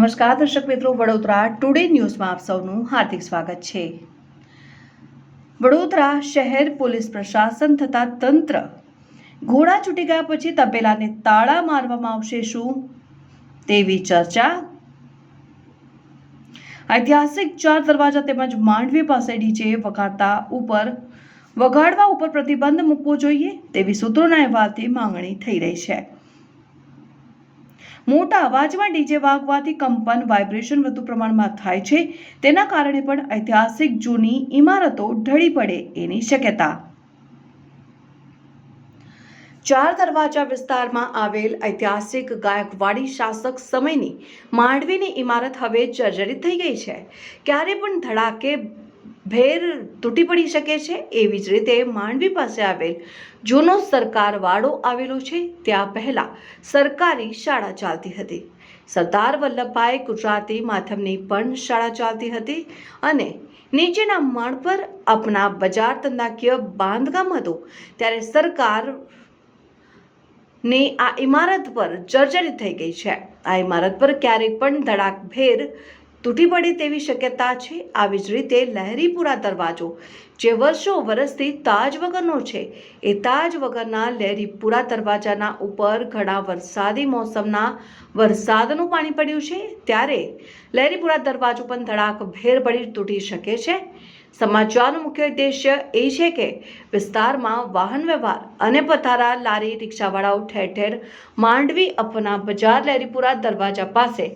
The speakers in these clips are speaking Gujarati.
નમસ્કાર, દર્શક મિત્રો, વડોદરા ટુડે ન્યૂઝમાં આપ સૌનું હાર્દિક સ્વાગત છે. વડોદરા શહેર પોલીસ પ્રશાસન તથા તંત્ર ઘોડા છૂટી ગયા પછી તપેલાને તાળા મારવામાં આવશે શું? તેવી ચર્ચા. ઐતિહાસિક ચાર દરવાજા તેમજ માંડવી પાસે ડીજે વગાડતા ઉપર, વગાડવા ઉપર પ્રતિબંધ મૂકવો જોઈએ તેવી સૂત્રોના અહેવાલથી માંગણી થઈ રહી છે. મોટા અવાજમાં ડીજે વાગવાથી કંપન, વાઇબ્રેશન વધુ પ્રમાણમાં થાય છે. તેના કારણે પણ ઐતિહાસિક જૂની ઇમારતો ઢળી પડે એની શક્યતા. ચાર દરવાજા વિસ્તારમાં આવેલ ઐતિહાસિક ગાયકવાડી શાસક સમયની માંડવીની ઇમારત હવે જર્જરિત થઈ ગઈ છે. ક્યારે પણ ધડાકે ભેર તૂટી પડી શકે છે એવી જ રીતે માંડવી પાસે આવેલ જૂનો સરકાર વાડો આવેલો છે, ત્યાં પહેલાં સરકારી શાળા ચાલતી હતી. સરદાર વલ્લભભાઈ ગુજરાતી માધ્યમની પણ શાળા ચાલતી હતી અને નીચેના માળ પર આપણા બજાર ધંધાકીય બાંધકામ હતું. ત્યારે સરકારની આ ઇમારત પર જર્જરિત થઈ ગઈ છે. આ ઇમારત પર ક્યારેક પણ ધડાકભેર તૂટી પડે તેવી શક્યતા છે. આવી જ રીતે લહેરીપુરા દરવાજો, જે વર્ષો વર્ષથી તાજ વગરનો છે, એ તાજ વગરના લહેરીપુરા દરવાજાના ઉપર ઘણા વરસાદી મોસમના વરસાદનું પાણી પડ્યું છે. ત્યારે લહેરીપુરા દરવાજો પણ ધડાકભેર પડી તૂટી શકે છે. સમાચારનો મુખ્ય ઉદ્દેશ્ય એ છે કે વિસ્તારમાં વાહન વ્યવહાર અને પથારા, લારી, રિક્ષાવાળાઓ ઠેર ઠેર માંડવી અપના બજાર લેરીપુરા દરવાજા પાસે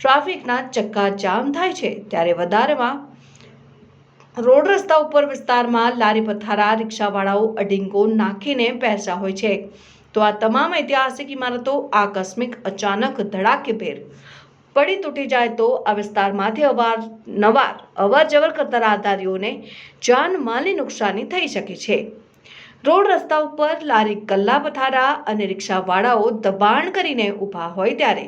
ટ્રાફિકના ચક્કા જામ થાય છે. ત્યારે વધારેમાં રોડ રસ્તા ઉપર વિસ્તારમાં લારી, પથારા, રિક્ષાવાળાઓ અડિંગો નાખીને પહેરતા હોય છે. તો આ તમામ ઐતિહાસિક ઇમારતો આકસ્મિક અચાનક ધડાકેભેર પડી તૂટી જાય તો આ વિસ્તારમાંથી અવાર, નવાર, અવર જવર કરતા રાહદારીઓને જાનમાલની નુકસાની થઈ શકે છે. રોડ રસ્તા ઉપર લારી, ગલ્લા પથારા અને રિક્ષાવાળાઓ દબાણ કરીને ઊભા હોય ત્યારે.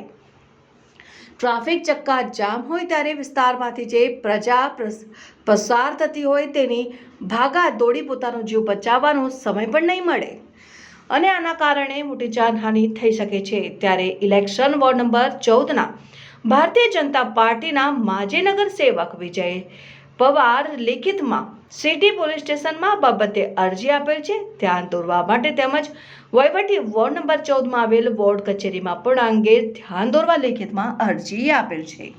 ટ્રાફિક ચક્કા જામ હોય ત્યારે વિસ્તારમાંથી જે પ્રજા પસાર થતી હોય તેની ભાગા દોડી પોતાનો જીવ બચાવવાનો સમય પણ નહીં મળે. અને આના કારણે મોટી જાનહાનિ થઈ શકે છે. ત્યારે election ward number ચૌદના Bharatiya Janata પાર્ટીના માજી નગર સેવક વિજય પવાર લેખિતમાં સિટી પોલીસ સ્ટેશનમાં બાબતે અરજી આપેલ છે. ધ્યાન દોરવા માટે તેમજ વહીવટી વોર્ડ નંબર ચૌદમાં આવેલ વોર્ડ કચેરીમાં પણ અંગે ધ્યાન દોરવા લેખિતમાં અરજી આપેલ છે.